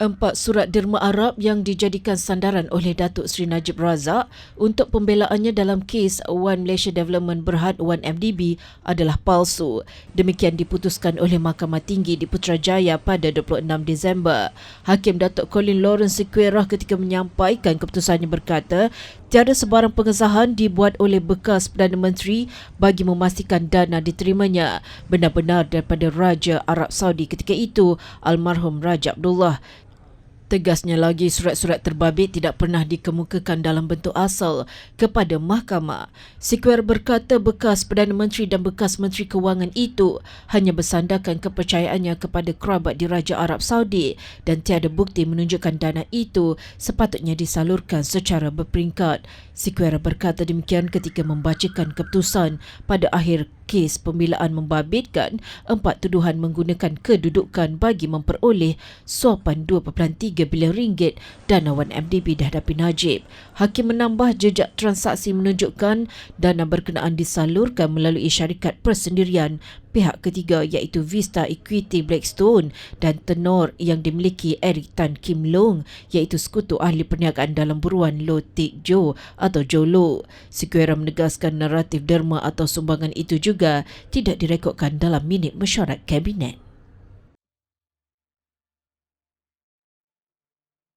empat surat derma Arab yang dijadikan sandaran oleh Datuk Seri Najib Razak untuk pembelaannya dalam kes One Malaysia Development Berhad One MDB adalah palsu. Demikian diputuskan oleh Mahkamah Tinggi di Putrajaya pada 26 Disember. Hakim Datuk Colin Lawrence Sequeira ketika menyampaikan keputusannya berkata, tiada sebarang pengesahan dibuat oleh bekas Perdana Menteri bagi memastikan dana diterimanya benar-benar daripada Raja Arab Saudi ketika itu, almarhum Raja Abdullah. Tegasnya lagi surat-surat terbabit tidak pernah dikemukakan dalam bentuk asal kepada mahkamah. Sekuer berkata bekas Perdana Menteri dan bekas Menteri Kewangan itu hanya bersandarkan kepercayaannya kepada kerabat di Raja Arab Saudi dan tiada bukti menunjukkan dana itu sepatutnya disalurkan secara berperingkat. Sekuer berkata demikian ketika membacakan keputusan pada akhir kes pembelaan membabitkan empat tuduhan menggunakan kedudukan bagi memperoleh suapan 2.3 bilion ringgit dana 1MDB dihadapi Najib. Hakim menambah jejak transaksi menunjukkan dana berkenaan disalurkan melalui syarikat persendirian pihak ketiga iaitu Vista Equity Blackstone dan Tenor yang dimiliki Eric Tan Kim Long iaitu sekutu ahli perniagaan dalam buruan Lo Tik Jo atau Jolo. Sekuera menegaskan naratif derma atau sumbangan itu juga tidak direkodkan dalam minit mesyuarat kabinet.